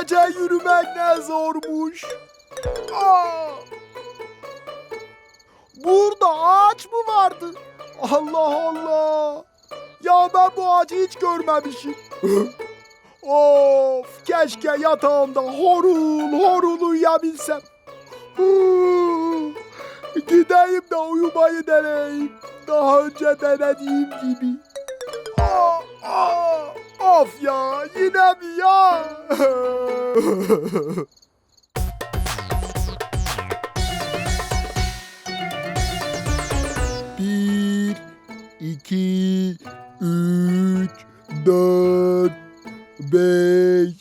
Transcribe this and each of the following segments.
Gece yürümek ne zormuş. Aa! Burada ağaç mı vardı? Allah Allah. Ya ben bu ağacı hiç görmemişim. of keşke yatağımda horul horul uyuyabilsem. Gideyim de uyumayı deneyeyim. Daha önce denediğim gibi. Of ya yine mi ya? Bir, iki, üç, dört, beş,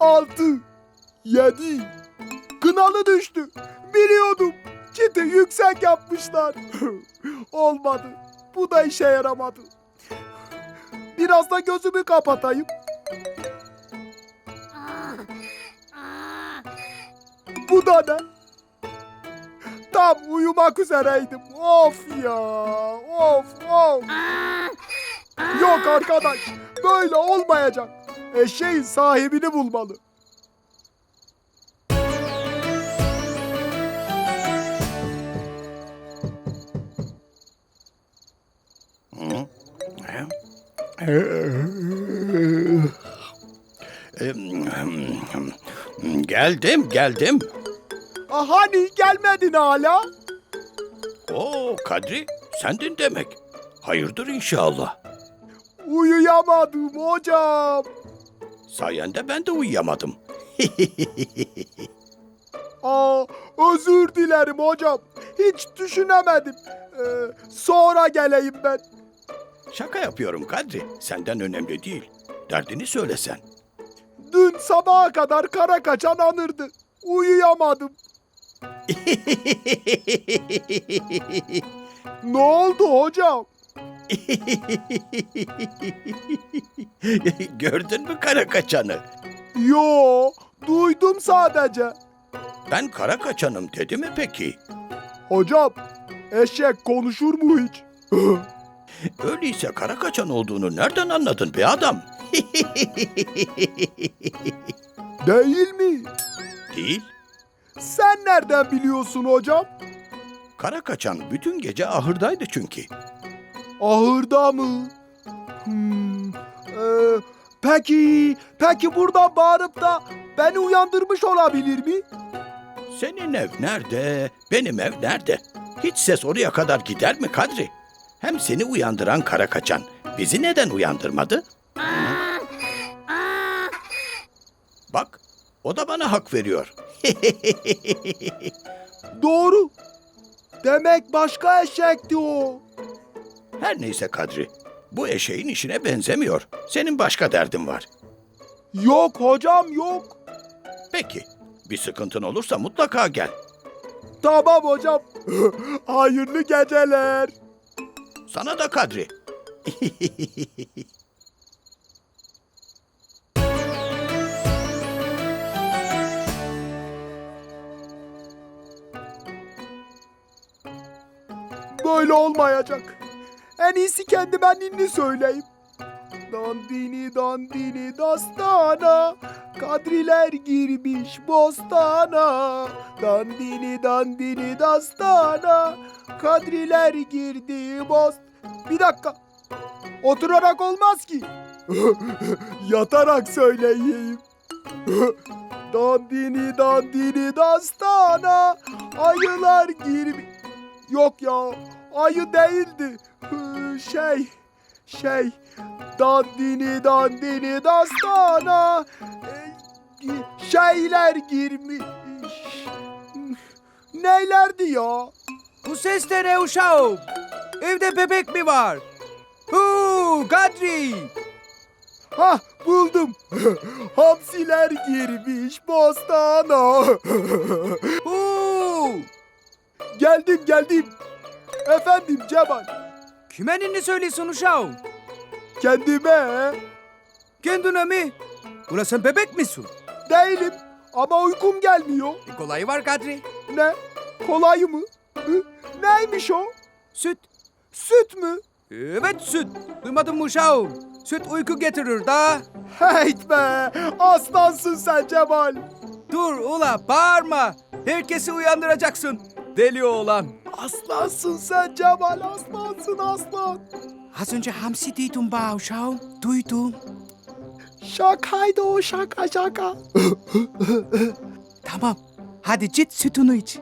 altı, yedi. Kınalı düştü. Biliyordum. Çiti yüksek yapmışlar. Olmadı. Bu da işe yaramadı. Biraz da gözümü kapatayım. Bu da ne? Tam uyumak üzereydim. Of ya. Of of. Yok arkadaş. Böyle olmayacak. Eşeğin sahibini bulmalı. Geldim, geldim. Hani gelmedin hala? Oo Kadri, sendin demek. Hayırdır inşallah. Uyuyamadım hocam. Sayende ben de uyuyamadım. Aa, özür dilerim hocam. Hiç düşünemedim. Ee, sonra geleyim ben. Şaka yapıyorum Kadri. Senden önemli değil. Derdini söylesen. Dün sabaha kadar kara kaçan anırdı. Uyuyamadım. Ne oldu hocam? Gördün mü kara kaçanı? Yo, duydum sadece. Ben kara kaçanım dedi mi peki? Hocam, eşek konuşur mu hiç? Öyleyse kara kaçan olduğunu nereden anladın be adam? Değil mi? Değil. Sen nereden biliyorsun hocam? Kara kaçan bütün gece ahırdaydı çünkü. Ahırda mı? Hmm, ee, peki, peki buradan bağırıp da beni uyandırmış olabilir mi? Senin ev nerede? Benim ev nerede? Hiç ses oraya kadar gider mi Kadri? Hem seni uyandıran kara kaçan bizi neden uyandırmadı? Bak, o da bana hak veriyor. Doğru. Demek başka eşekti o. Her neyse Kadri, bu eşeğin işine benzemiyor. Senin başka derdin var. Yok hocam yok. Peki, bir sıkıntın olursa mutlaka gel. Tamam hocam. Hayırlı geceler. Sana da Kadri. Böyle olmayacak. En iyisi kendime ninni söyleyeyim. Dandini dandini dastana Kadriler girmiş bostana Dandini dandini dastana Kadriler girdi bost... Bir dakika. Oturarak olmaz ki. Yatarak söyleyeyim. dandini dandini dastana Ayılar girmiş... Yok ya, ayı değildi. Şey, şey, dandini dandini dastana e, şeyler girmiş. Neylerdi ya? Bu ses de ne uşağım? Evde bebek mi var? Huu Kadri! Ha buldum. Hamsiler girmiş bostana. Huu! geldim geldim. Efendim Cemal. Kime ninni söylüyorsun uşağım? Kendime Kendine mi? Ulan sen bebek misin? değilim ama uykum gelmiyor. E kolayı var Kadri. Ne? Kolay mı? Hı? Neymiş o? Süt. Süt mü? Evet süt. Duymadın mı uşağım? Süt uyku getirir da. Heyt be! Aslansın sen Cemal. Dur ula bağırma. Herkesi uyandıracaksın. Deli oğlan. Aslansın sen Cemal. Aslansın aslan. Az önce hamsi duydum ba uşağım. Duydum. Şakaydı o şaka şaka. Tamam. Hadi git sütünü iç.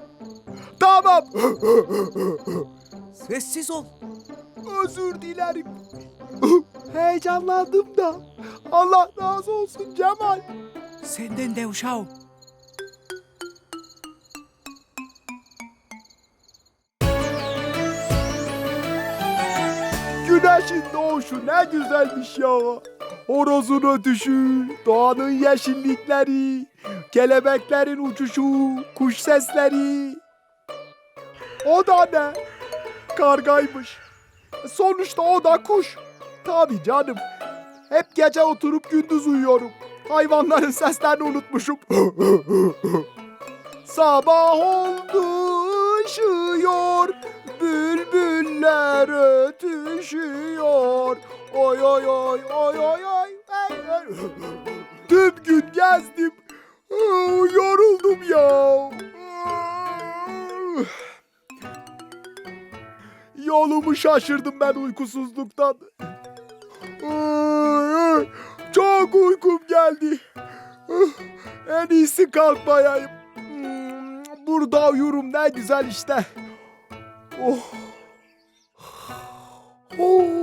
tamam. Sessiz ol. Özür dilerim. Heyecanlandım da. Allah razı olsun Cemal. Senden de uşağım. Güneşin doğuşu ne güzelmiş ya. Horozun ötüşü, doğanın yeşillikleri, kelebeklerin uçuşu, kuş sesleri. O da ne? Kargaymış. Sonuçta o da kuş. Tabii canım. Hep gece oturup gündüz uyuyorum. Hayvanların seslerini unutmuşum. Sabah oldu ışıyor, bülbüller ötüşüyor. Oy oy oy oy oy oy. Tüm gün gezdim. Yolumu şaşırdım ben uykusuzluktan. Çok uykum geldi. En iyisi kalkmayayım. Burada uyurum ne güzel işte. Oh. Oh.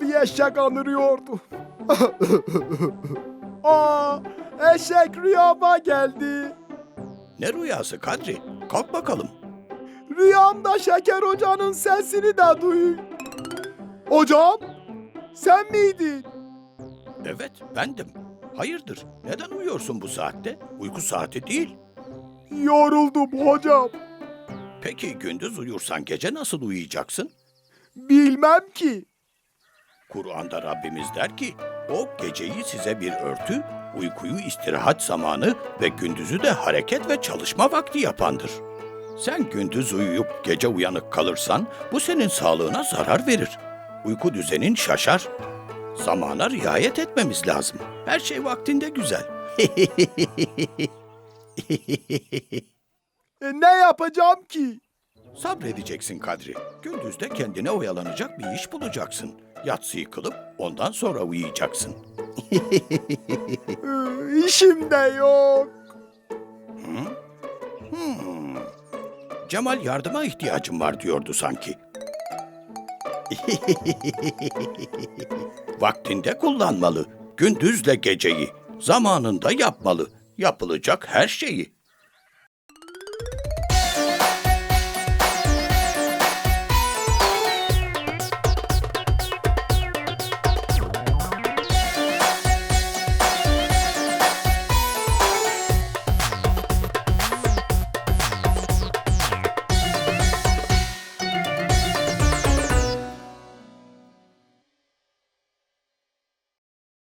Rüyamda bir eşek anırıyordu. Aa, eşek rüyama geldi. Ne rüyası Kadri? Kalk bakalım. Rüyamda Şeker Hoca'nın sesini de duy. Hocam, sen miydin? Evet, bendim. Hayırdır? Neden uyuyorsun bu saatte? Uyku saati değil. Yoruldum hocam. Peki gündüz uyursan gece nasıl uyuyacaksın? Bilmem ki. Kur'an'da Rabbimiz der ki, o geceyi size bir örtü, uykuyu istirahat zamanı ve gündüzü de hareket ve çalışma vakti yapandır. Sen gündüz uyuyup gece uyanık kalırsan bu senin sağlığına zarar verir. Uyku düzenin şaşar. Zamana riayet etmemiz lazım. Her şey vaktinde güzel. E, ne yapacağım ki? Sabredeceksin Kadri. Gündüz de kendine oyalanacak bir iş bulacaksın. Yatsıyı kılıp ondan sonra uyuyacaksın. Ee, işim de yok. Hmm. Cemal yardıma ihtiyacım var diyordu sanki. Vaktinde kullanmalı. Gündüzle geceyi. Zamanında yapmalı. Yapılacak her şeyi.